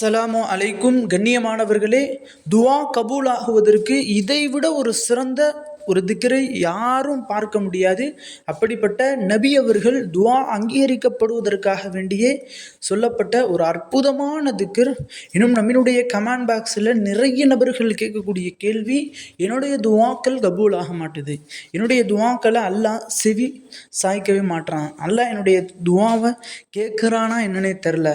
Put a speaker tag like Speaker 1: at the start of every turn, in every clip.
Speaker 1: சலாமு அலைக்கும். கண்ணியமானவர்களே துவா கபூலாகுவதற்கு இதைவிட ஒரு சிறந்த ஒரு திக்கரை யாரும் பார்க்க முடியாது. அப்படிப்பட்ட நபி அவர்கள் துவா அங்கீகரிக்கப்படுவதற்காக வேண்டியே சொல்லப்பட்ட ஒரு அற்புதமான திக்கர். இன்னும் நம்மளுடைய கமெண்ட் பாக்ஸில் நிறைய நபர்கள் கேட்கக்கூடிய கேள்வி என்னுடைய துவாக்கள் கபூல் ஆக மாட்டுது. என்னுடைய துவாக்களை அல்லாஹ் செவி சாய்க்கவே மாட்றான். அல்லாஹ் என்னுடைய துவாவை கேட்குறானா என்னன்னே தெரில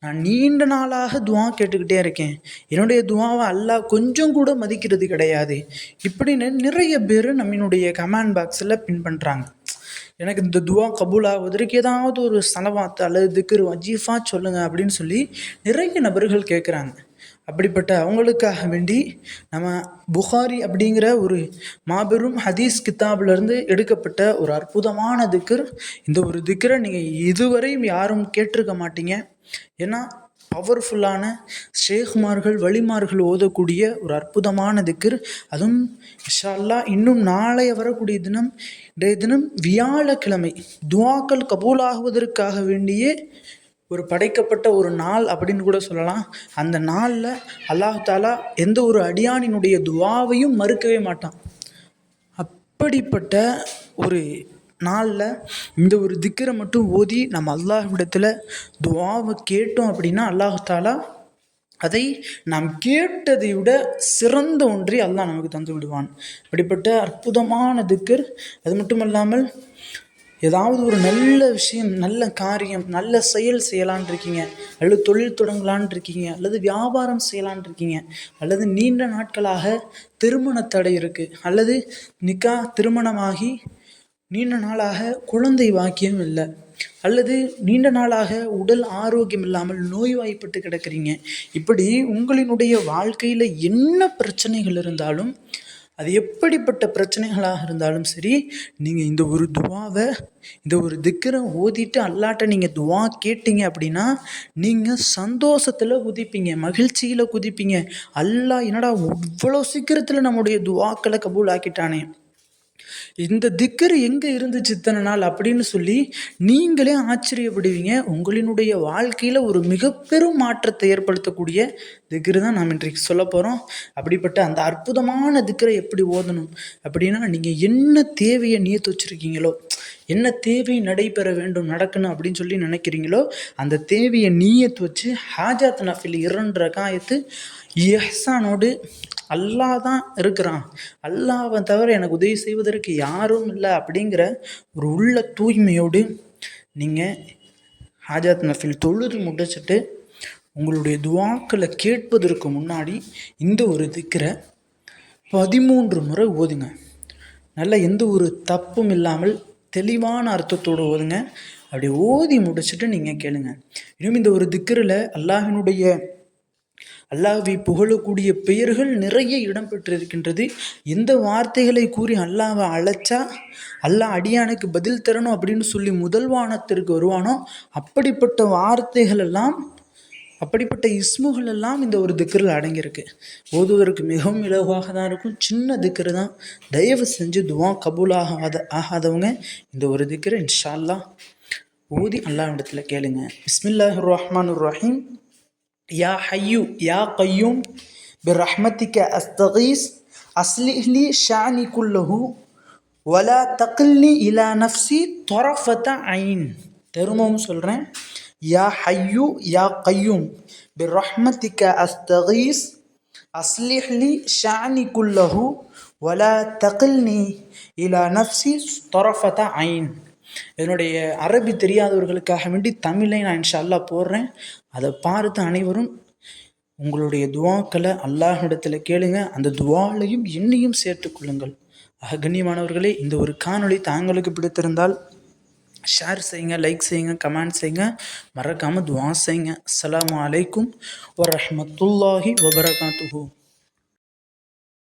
Speaker 1: நான் நீண்ட நாளாக துவா கேட்டுக்கிட்டே இருக்கேன். என்னுடைய துவாவை அல்லாஹ் கொஞ்சம் கூட மதிக்கிறது கிடையாது. இப்படின்னு நிறைய பேர் நம்மினுடைய கமெண்ட் பாக்ஸில் பின் பண்ணுறாங்க எனக்கு இந்த துவா கபூல் ஆகுவதற்கு ஏதாவது ஒரு சலவாத்து அல்லது திக்ரு வஜீஃபா சொல்லுங்கள் அப்படின்னு சொல்லி நிறைய நபர்கள் கேட்குறாங்க அப்படிப்பட்ட அவங்களுக்காக வேண்டி நம்ம புகாரி அப்படிங்கிற ஒரு மாபெரும் ஹதீஸ் கித்தாப்லேருந்து எடுக்கப்பட்ட ஒரு அற்புதமான திக்கர் இந்த ஒரு திக்கரை நீங்கள் இதுவரையும் யாரும் கேட்டிருக்க மாட்டீங்க. ஏன்னா பவர்ஃபுல்லான ஷேகுமார்கள் வழிமார்கள் ஓதக்கூடிய ஒரு அற்புதமான திக்கர். அதுவும் இஷா அல்லாஹ் இன்னும் நாளைய வரக்கூடிய தினம் இன்றைய தினம் வியாழக்கிழமை துவாக்கள் கபூலாகுவதற்காக வேண்டியே ஒரு படைக்கப்பட்ட ஒரு நாள் அப்படின்னு கூட சொல்லலாம். அந்த நாளில் அல்லாஹ் தாலா எந்த ஒரு அடியானினுடைய துவாவையும் மறுக்கவே மாட்டான். அப்படிப்பட்ட ஒரு நாளில் இந்த ஒரு திக்கரை மட்டும் ஓதி நம்ம அல்லாஹ்விடத்தில் துவாவை கேட்டோம் அப்படின்னா அல்லாஹாலா அதை நாம் கேட்டதை விட சிறந்த ஒன்றை அல்லாஹ் நமக்கு தந்து விடுவான். அப்படிப்பட்ட அற்புதமான திக்கர். அது மட்டும் இல்லாமல் ஏதாவது ஒரு நல்ல விஷயம் நல்ல காரியம் நல்ல செயல் செய்யலான் இருக்கீங்க அல்லது தொழில் தொடங்கலான் இருக்கீங்க அல்லது வியாபாரம் செய்யலான் இருக்கீங்க அல்லது நீண்ட நாட்களாக திருமண தடை இருக்குது அல்லது நிக்கா திருமணமாகி நீண்ட நாளாக குழந்தை வாக்கியம் இல்லை. அல்லது நீண்ட நாளாக உடல் ஆரோக்கியம் இல்லாமல் நோய்வாய்ப்பட்டு கிடக்கிறீங்க. இப்படி உங்களினுடைய வாழ்க்கையில் என்ன பிரச்சனைகள் இருந்தாலும் அது எப்படிப்பட்ட பிரச்சனைகளாக இருந்தாலும் சரி நீங்கள் இந்த ஒரு துவாவை இந்த ஒரு திக்கரை ஓதிட்டு அல்லாட்ட நீங்கள் துவா கேட்டீங்க அப்படின்னா நீங்கள் சந்தோஷத்தில் குதிப்பீங்க மகிழ்ச்சியில் குதிப்பீங்க. அல்லா என்னடா இவ்வளோ சீக்கிரத்தில் நம்முடைய துவாக்களை கபூல் ஆக்கிட்டானே இந்த திக்கர் எங்கே இருந்துச்சு இத்தனை நாள் அப்படின்னு சொல்லி நீங்களே ஆச்சரியப்படுவீங்க. உங்களினுடைய வாழ்க்கையில் ஒரு மிக பெரும் மாற்றத்தை ஏற்படுத்தக்கூடிய திக்கர் தான் நாம் இன்றைக்கு சொல்ல போகிறோம் அப்படிப்பட்ட அந்த அற்புதமான திக்கரை எப்படி ஓதணும் அப்படின்னா நீங்கள் என்ன தேவையை நீத்து வச்சுருக்கீங்களோ என்ன தேவை நடைபெற வேண்டும் நடக்கணும் அப்படின்னு சொல்லி நினைக்கிறீங்களோ அந்த தேவையை நீயத்து வச்சு ஹாஜாத் நஃபில் இரண்டு ரகாயத்து எஹ்சானோடு அல்லாஹ் தான் இருக்கிறான். அல்லாவை தவிர எனக்கு உதவி செய்வதற்கு யாரும் இல்லை அப்படிங்கிற ஒரு உள்ள தூய்மையோடு நீங்கள் ஹாஜாத் நஃபில் தொழுது முடிச்சுட்டு உங்களுடைய துவாக்களை கேட்பதற்கு முன்னாடி இந்த ஒரு திக்கரை பதிமூன்று முறை ஓதுங்க. நல்ல எந்த ஒரு தப்பும் இல்லாமல் தெளிவான அர்த்தத்தோடு ஓதுங்க. அப்படி ஓதி முடிச்சுட்டு நீங்கள் கேளுங்க. இன்னும் இந்த ஒரு திக்கரில் அல்லாஹினுடைய அல்லாவை புகழக்கூடிய பெயர்கள் நிறைய இடம்பெற்றிருக்கின்றது. எந்த வார்த்தைகளை கூறி அல்லாவை அழைச்சா அல்லாஹ் அடியானுக்கு பதில் தரணும் அப்படின்னு சொல்லி முதல் வானத்திற்கு வருவானோ அப்படிப்பட்ட வார்த்தைகள் எல்லாம் அப்படிப்பட்ட இஸ்முகள் எல்லாம் இந்த ஒரு திக்கரில் அடங்கியிருக்கு. ஓதுவதற்கு மிகவும் இலகுவாக தான் இருக்கும். சின்ன திக்கர் தான். தயவு செஞ்சு துவா கபூல் ஆகாத ஆகாதவங்க இந்த ஒரு திக்கரை இன்ஷா அல்லாஹ் ஓதி அல்லாஹ்விடத்தில் கேளுங்க. பிஸ்மில்லாஹ் ரஹ்மான் ரஹீம். யா ஹையு யா கையும் பிரஹ்மத்திக்க அஸ்தகீஸ் அஸ்லிஹ்லி ஷானி குல்லஹு வலா தக்ல்னி இலா நஃப்சி தொரஃபத்த ஐன் திரும்பவும் சொல்கிறேன் யா ஹையு யா கையும் பிரஹ்மத்திக்க அஸ்தகீஸ் அஸ்லிஹ்லி ஷானி குல்லஹு வலா தக்ல்னி இலா நஃப்சி தொரஃபத்த ஐன் என்னுடைய அரபி தெரியாதவர்களுக்காக வேண்டி தமிழை நான் இன்ஷா அல்லாஹ் போடுறேன். அதை பார்த்து அனைவரும் உங்களுடைய துவாக்களை அல்லாஹிடத்தில் கேளுங்க. அந்த துவாலையும் என்னையும் சேர்த்துக்கொள்ளுங்கள் கொள்ளுங்கள். கண்ணியமானவர்களே இந்த ஒரு காணொளி தாங்களுக்கு பிடித்திருந்தால் ஷேர் செய்யுங்க லைக் செய்யுங்க கமெண்ட் செய்யுங்க. மறக்காமல் துவா செய்யுங்க. அஸ்லாம் அலைக்கும் வரமத்துல்லாஹி வபரகாத்துஹூ.